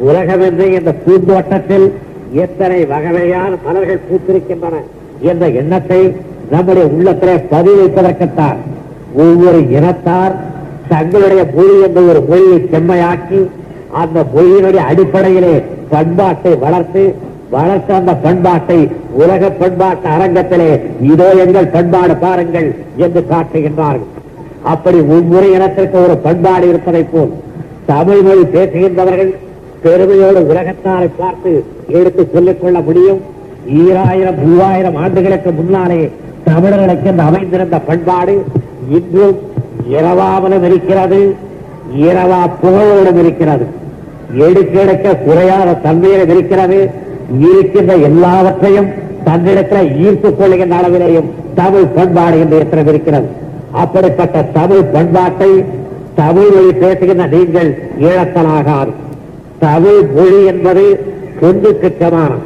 உலகம் என்று இந்த பூந்தோட்டத்தில் எத்தனை வகையான மலர்கள் பூத்திருக்கின்றன என்ற எண்ணத்தை நம்முடைய உள்ளத்திலே பதிவு வைப்பதற்குத்தான் ஒவ்வொரு இனத்தார் தங்களுடைய மொழி என்ற ஒரு மொழியை செம்மையாக்கி அந்த மொழியினுடைய அடிப்படையிலே பண்பாட்டை வளர்த்து வளர்த்த அந்த பண்பாட்டை உலக பண்பாட்டு அரங்கத்திலே இதோ எங்கள் பண்பாடு பாருங்கள் என்று காட்டுகின்றார்கள். அப்படி ஒவ்வொரு இனத்திற்கு ஒரு பண்பாடு இருப்பதை போல் தமிழ் மொழி பேசுகின்றவர்கள் பெருமையோடு உலகத்தாரை பார்த்து எடுத்து சொல்லிக் கொள்ள முடியும். ஈராயிரம் மூவாயிரம் ஆண்டுகளுக்கு முன்னாலே தமிழர்களுக்கு அமைந்திருந்த பண்பாடு இன்றும் இரவாமலும் இருக்கிறது. இரவா புகழோடும் இருக்கிறது. எடுக்கெடுக்க குறையாத தன்மையிலும் இருக்கிறது. இருக்கின்ற எல்லாவற்றையும் தன்னிடத்தில் ஈர்த்துக் கொள்கின்ற அளவிலேயும் தமிழ் பண்பாடு என்று எத்தனை இருக்கிறது. அப்படிப்பட்ட தமிழ் பண்பாட்டை தமிழ் மொழி பேசுகின்ற நீங்கள் இழத்தலாகாது தமிழ் மொழி என்பது பொண்ணுக்கு சமானம்.